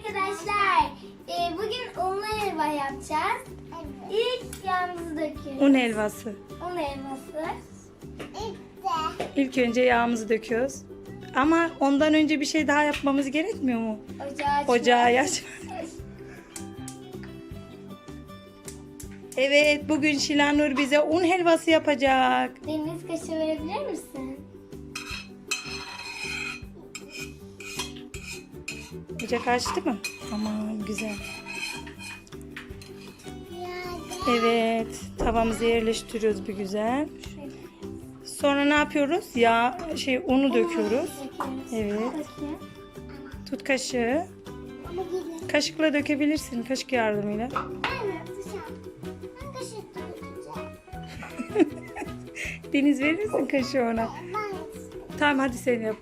arkadaşlar. Ee, bugün unlu helva yapacağız. İlk yağımızı döküyoruz. Un helvası. Un helvası. İlk önce yağımızı döküyoruz. Ama ondan önce bir şey daha yapmamız gerekmiyor mu? Ocağı açıyoruz. Ocağı aç. Evet, bugün Şilanur bize un helvası yapacak. Deniz kaşığı verebilir misin? Ocak açtı mı? Aman güzel. Evet, tavamızı yerleştiriyoruz bir güzel. Sonra ne yapıyoruz? Yağ, şey unu döküyoruz. Evet. Tut kaşığı. Kaşıkla dökebilirsin, kaşık yardımıyla. Deniz verir misin kaşığı ona? Tamam hadi sen yap.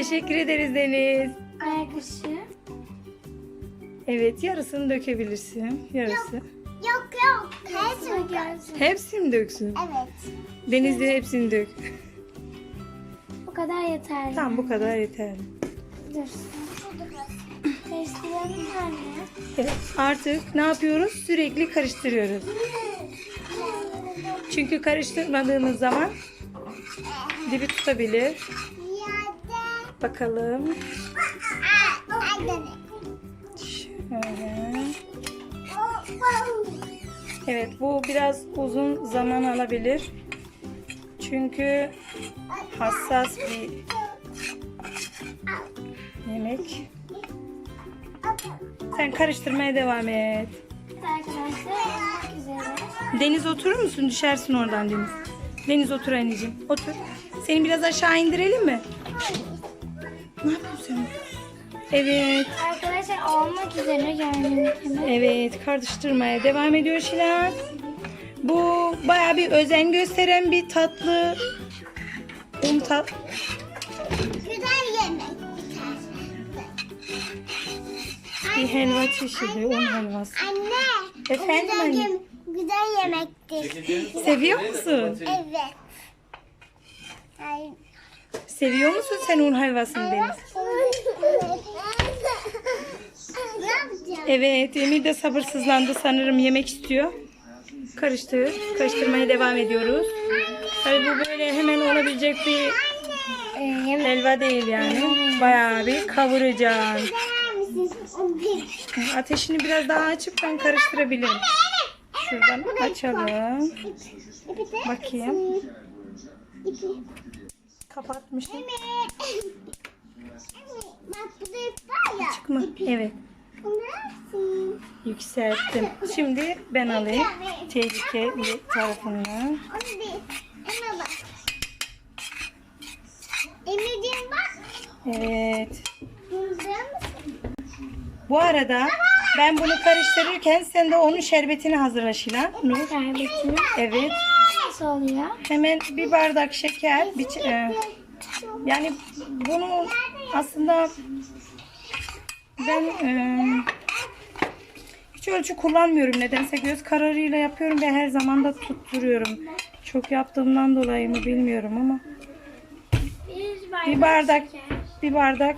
Teşekkür ederiz Deniz. Kaşığı. Evet yarısını dökebilirsin. Yarısı. Yok yok. Hepsini görsün. Hepsini döksün? Evet. Deniz de hepsini dök. Bu kadar yeterli. Tamam bu kadar yeterli. Dur. Karıştıralım anne. Evet artık ne yapıyoruz? Sürekli karıştırıyoruz. Çünkü karıştırmadığımız zaman dibi tutabilir. Bakalım. Şöyle. Evet bu biraz uzun zaman alabilir. Çünkü hassas bir yemek. Sen karıştırmaya devam et. Deniz oturur musun? Düşersin oradan Deniz. Deniz otur anneciğim. Otur. Seni biraz aşağı indirelim mi? Ne yapıyorsun sen? Evet. Arkadaşlar olmak üzere gibi. Evet. Karıştırmaya devam ediyor Şilan. Bu baya bir özen gösteren bir tatlı. Un tat. Güzel yemek. Bir helva çeşidi. Un helvası. Anne. Efendim güzel anne? yem- güzel yemektir. Seviyor musun? Evet. Ay. Seviyor musun sen un helvasını Deniz? Evet, Emir de sabırsızlandı sanırım yemek istiyor. Karıştır, karıştırmaya devam ediyoruz. Tabii bu böyle hemen olabilecek bir Ee, helva değil yani. Bayağı bir misin? Ateşini biraz daha açıp ben karıştırabilirim. Şuradan açalım. Bakayım. Bak var ya. Çıkma. Evet. Nasıl? Yükselttim. Şimdi ben alayım. Tehlikeli. Onu değil. Ona bak. Bak. Evet. Mısın? Bu arada ben bunu karıştırırken sen de onun şerbetini hazırla Şila. Nur. Şerbetini Evet. Nasıl oluyor? Hemen bir bardak şeker. Bir, e, yani bunu aslında ben e, hiç ölçü kullanmıyorum nedense göz kararıyla yapıyorum ve her zaman da tutturuyorum. Çok yaptığımdan dolayı mı bilmiyorum ama Bir bardak, bir bardak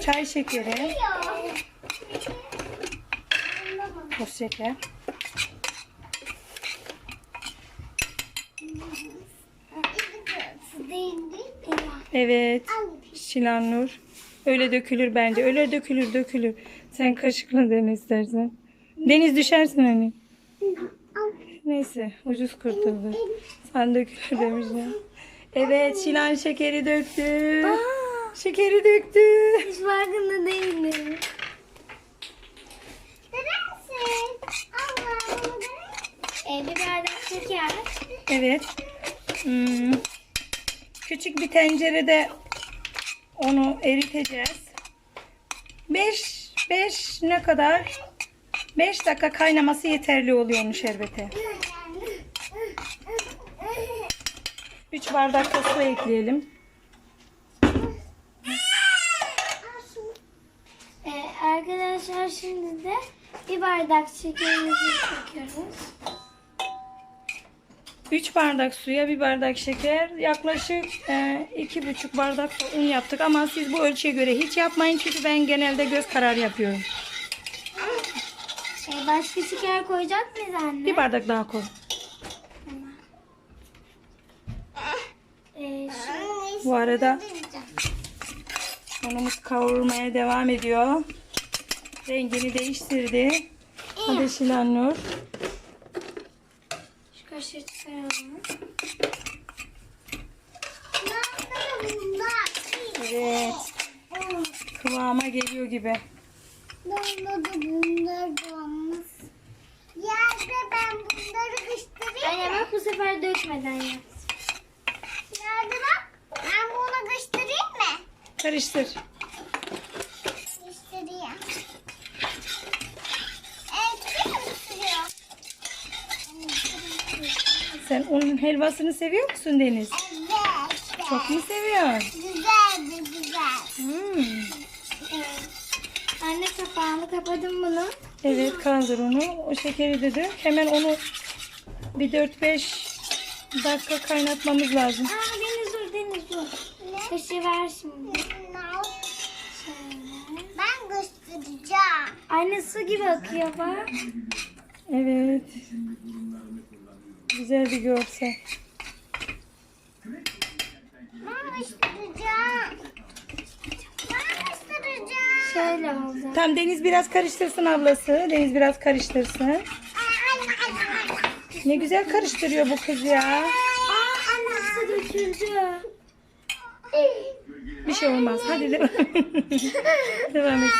çay şekeri, toz şeker. Su değil Evet. Şilanur. Öyle dökülür bence. Öyle dökülür dökülür. Sen kaşıkla dene istersen. Deniz düşersin hani. Neyse ucuz kurtuldu. Sen dökülür demişler. Evet Şilan şekeri döktü. Şekeri döktü. Hiç farkında değilim. Ee, bir bardak şeker. Evet. Hmm. Küçük bir tencerede onu eriteceğiz. 5 5 ne kadar? 5 dakika kaynaması yeterli oluyor onun şerbete. 3 bardak da su ekleyelim. Ee, arkadaşlar şimdi de bir bardak şekerimizi döküyoruz. 3 bardak suya bir bardak şeker yaklaşık e, iki buçuk bardak da un yaptık ama siz bu ölçüye göre hiç yapmayın çünkü ben genelde göz kararı yapıyorum. Ee, başka şeker koyacak mıyız anne? Bir bardak daha koy. Ee, Bu arada unumuz kavrulmaya devam ediyor. Rengini değiştirdi. Hadi Şilanur. şu kaşığı çıkaralım. Evet. Kıvama geliyor gibi. Da bunlar. Yerde ben bunları kıştırayım. Anne bak bu sefer dökmeden yap. Yerde bak. Ben bunu kıştırayım mı? Karıştır. Kıştırayım. Sen onun helvasını seviyor musun Deniz? Evet. Çok mu seviyorsun? Güzeldi güzel. Hmm. Evet. Anne kapağını kapadım bunu. Evet kaldır onu. O şekeri de dök. Hemen onu bir 4-5 dakika kaynatmamız lazım. Aa Deniz dur Deniz dur. Kaşığı ver şimdi. Ben kıştıracağım. Anne su gibi akıyor bak. Evet. Güzel bir görsel. Ben kıştıracağım. Şöyle oldu. Tamam Deniz biraz karıştırsın ablası. Deniz biraz karıştırsın. Ne güzel karıştırıyor bu kız ya. Su döküldü. Bir şey olmaz. Hadi devam. devam et.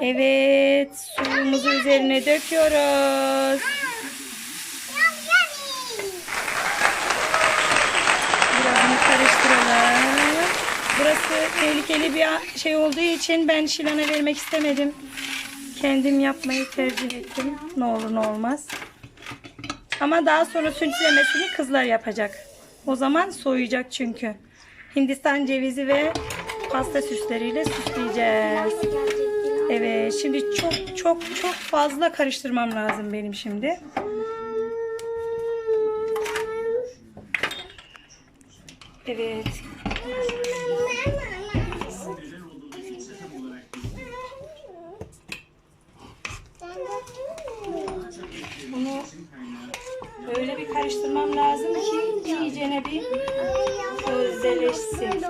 Evet, suyumuzu üzerine döküyoruz. Biraz karıştıralım. Burası tehlikeli bir şey olduğu için ben Şilan'a vermek istemedim. Kendim yapmayı tercih ettim. Ne olur ne olmaz. Ama daha sonra süslemesini kızlar yapacak. O zaman soğuyacak çünkü. Hindistan cevizi ve pasta süsleriyle süsleyeceğiz. Evet, şimdi çok çok çok fazla karıştırmam lazım benim şimdi. Evet. Bunu öyle bir karıştırmam lazım ki iyicene bir özdeşsin.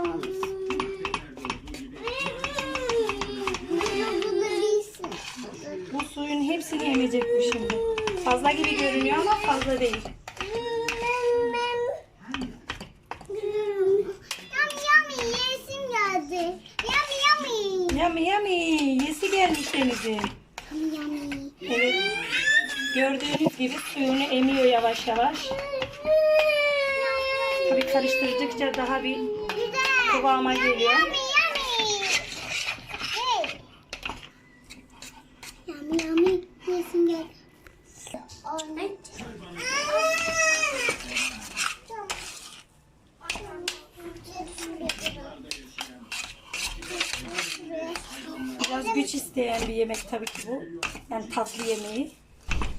Bu suyun hepsini emecek bu şimdi. Fazla gibi görünüyor ama fazla değil. Yummy yummy yesim geldi. Yummy yummy. Yesi gelmiş denizin. Yummy. Evet. Gördüğünüz gibi suyunu emiyor yavaş yavaş. Tabii karıştırdıkça daha bir kıvama geliyor. Yummy yummy. Hey. Yummy yummy yesim geldi. Ay. Güç isteyen bir yemek tabii ki bu. Yani tatlı yemeği.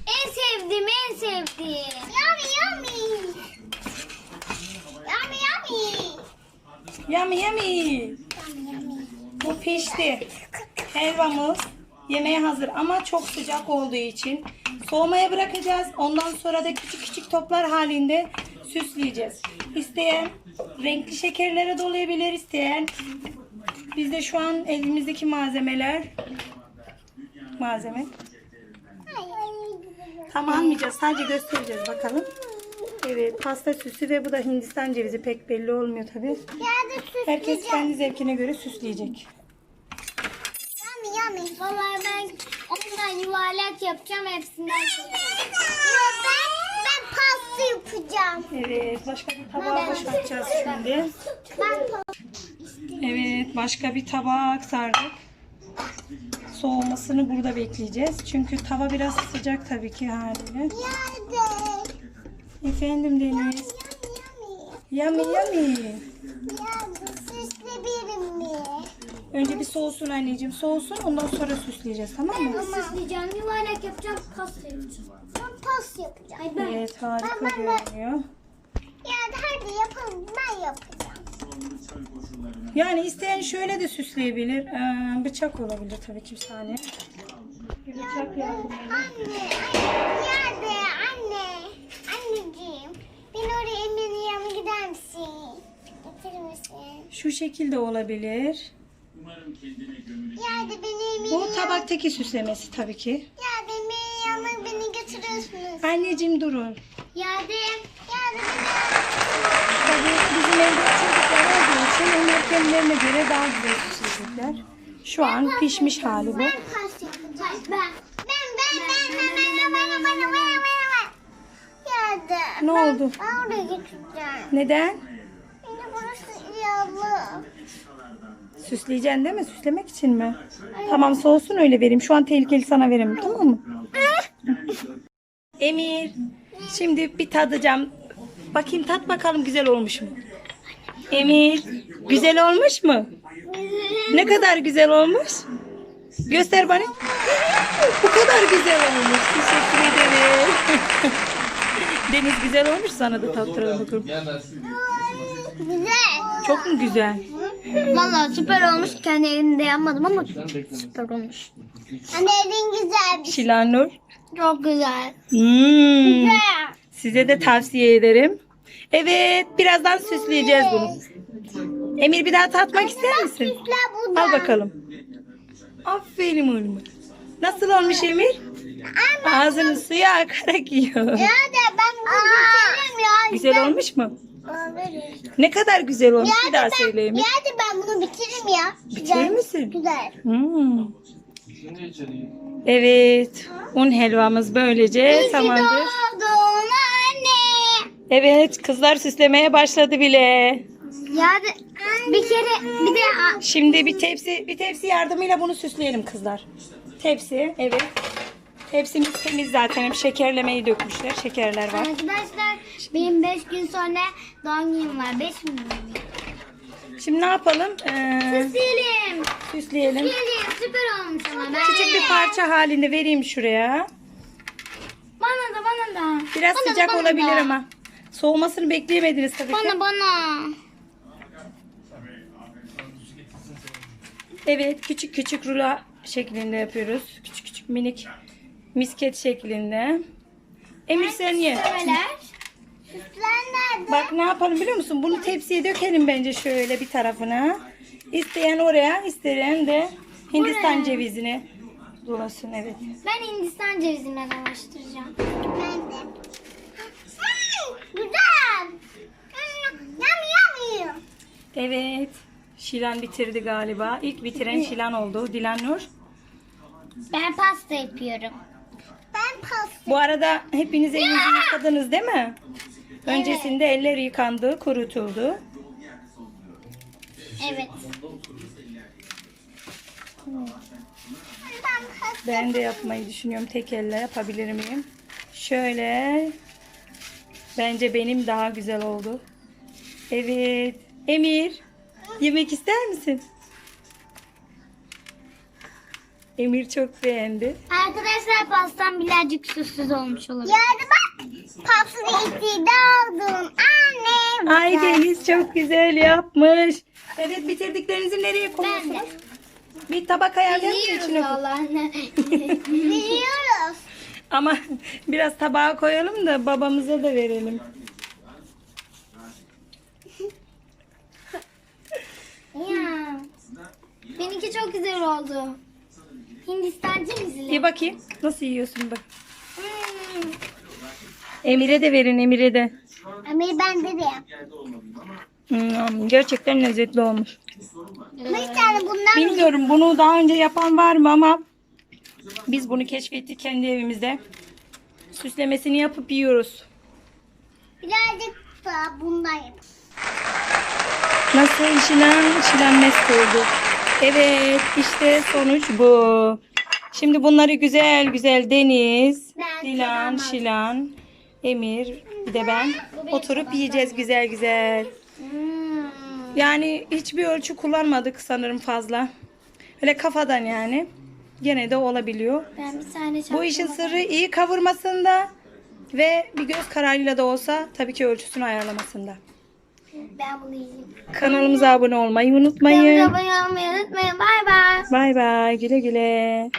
En sevdiğim en sevdiğim. Yummy yummy. Yummy yummy. Yummy yummy. Bu pişti. Helvamız yemeğe hazır ama çok sıcak olduğu için soğumaya bırakacağız. Ondan sonra da küçük küçük toplar halinde süsleyeceğiz. İsteyen renkli şekerlere dolayabilir isteyen. Bizde şu an elimizdeki malzemeler malzeme. Tam almayacağız. Sadece göstereceğiz bakalım. Evet pasta süsü ve bu da Hindistan cevizi pek belli olmuyor tabi. Herkes kendi zevkine göre süsleyecek. Yummy yummy. Vallahi ben ondan yuvarlak yapacağım hepsinden. Yok ben, ben pasta yapacağım. Evet başka bir tabağa boşaltacağız şimdi. Ben pasta. Evet başka bir tabağa aktardık. Soğumasını burada bekleyeceğiz. Çünkü tava biraz sıcak tabii ki haliyle. Efendim Deniz. Yummy yummy. Yummy yummy. Önce bir soğusun anneciğim. Soğusun ondan sonra süsleyeceğiz tamam mı? Süsleyeceğim, yuvarlak yapacağım, pasta yapacağım. Ben pas yapacağım. Evet harika Ben- ben görünüyor. Ya hadi yapalım ben yapacağım. Yani isteyen şöyle de süsleyebilir. Ee, bıçak olabilir tabii ki bir saniye. Bir bıçak yapın. Anne, anne, yerde anne. Anneciğim, ben oraya Emin'in yanına gider misin? Getirir misin? Şu şekilde olabilir. Yerde beni Emin'in Bu tabaktaki süslemesi tabii ki. Yerde Emin'in yanına beni götürürsünüz. Anneciğim durun. Yerde, yerde beni Tabii bizim evde çocuklar olduğu için onlar kendilerine göre daha güzel çizdikler. Şu an pişmiş hali bu. Ne oldu? Neden? Burası yağlı. Süsleyeceksin değil mi? Süslemek için mi? Tamam soğusun öyle vereyim. Şu an tehlikeli sana vereyim. Tamam mı? Emir. Şimdi bir tadacağım. Bakayım tat bakalım güzel olmuş mu? Emir. Güzel olmuş mu? Ne kadar güzel olmuş? Göster bana. Bu kadar güzel olmuş. Teşekkür ederim. Deniz güzel olmuş sana da tattıralım bakalım. Güzel. Çok mu güzel? Valla süper olmuş. Kendi elimde yapmadım ama süper olmuş. Anne elin güzel Şilanur. Çok güzel. Hmm. şey. Size de tavsiye ederim. Evet, birazdan süsleyeceğiz bunu. Emir bir daha tatmak ister misin? Al bakalım. Aferin oğlum. Nasıl olmuş Emir? Ağzının suyu akarak yiyor. Ya da ben bunu götüreyim ya. Güzel olmuş mu? Ne kadar güzel olmuş. Bir da daha söyle Emir. ya da ben bunu bitiririm ya. Bitirir misin? Güzel. Hmm. Evet. Un helvamız böylece tamamdır. Evet, kızlar süslemeye başladı bile. Ya da bir kere bir de Şimdi bir tepsi bir tepsi yardımıyla bunu süsleyelim kızlar. Tepsi, evet. Tepsimiz temiz zaten. Hep şekerlemeyi dökmüşler. Şekerler var. arkadaşlar benim 5 gün sonra doğum günüm var. 5 gün? Şimdi ne yapalım? Ee, Süsleyelim. süsleyelim. Süsleyelim. Süper olmuş ama. Ben Küçük bir parça halinde vereyim şuraya. Bana da bana da. Biraz Bana da, sıcak bana olabilir da. ama. Soğumasını bekleyemediniz tabii ki. Bana bana. Evet, küçük küçük rulo şeklinde yapıyoruz. Küçük küçük minik misket şeklinde. Emir sen ye. Süsler nerede? Bak ne yapalım biliyor musun? Bunu tepsiye dökelim bence şöyle bir tarafına. İsteyen oraya, isteyen de Hindistan Oraya. cevizini dolasın evet. Ben Hindistan cevizinden araştıracağım. Ben de. Güzel. Yum yum. Evet. Şilan bitirdi galiba. İlk bitiren Şilan oldu. Dilan Nur. Ben pasta yapıyorum. Ben pas. Bu arada hepiniz elinizi yıkadınız değil mi? Öncesinde eller yıkandı, kurutuldu. Evet. Ben de yapmayı düşünüyorum. Tek elle yapabilir miyim? Şöyle. Bence benim daha güzel oldu. Evet. Emir. Yemek ister misin? Emir çok beğendi. Arkadaşlar pastam birazcık süssüz olmuş olabilir. Yani bak. Pasını içinde aldın. Anne. Ay Deniz çok güzel yapmış. Evet bitirdiklerinizi nereye koyuyorsunuz? Bir tabak ayarlayalım mı içine? Biliyoruz. Ama biraz tabağa koyalım da babamıza da verelim. ya. Benimki çok güzel oldu. Hindistan cevizli. Bir bakayım. Nasıl yiyorsun bak. Hmm. Emir'e de verin Emir'e de. Emir bende de yap. Hmm, gerçekten lezzetli olmuş. Bir tane bundan Bilmiyorum bunu daha önce yapan var mı ama biz bunu keşfettik kendi evimizde. Süslemesini yapıp yiyoruz. birazcık da bundan yap. Nasıl işilen mest oldu. Evet işte sonuç bu. Şimdi bunları güzel güzel Deniz, Ben Dilan. Şilan, Emir bir de ben oturup yiyeceğiz güzel güzel. Hmm. Yani hiçbir ölçü kullanmadık sanırım fazla. Öyle kafadan yani. Gene de olabiliyor. Ben bir tane Bu işin sırrı iyi kavurmasında Ve bir göz kararıyla da olsa tabii ki ölçüsünü ayarlamasında. Ben bunu yiyeyim. Kanalımıza abone olmayı Kanalımıza unutmayın. abone olmayı unutmayın. Bay bay. Bay bay güle güle.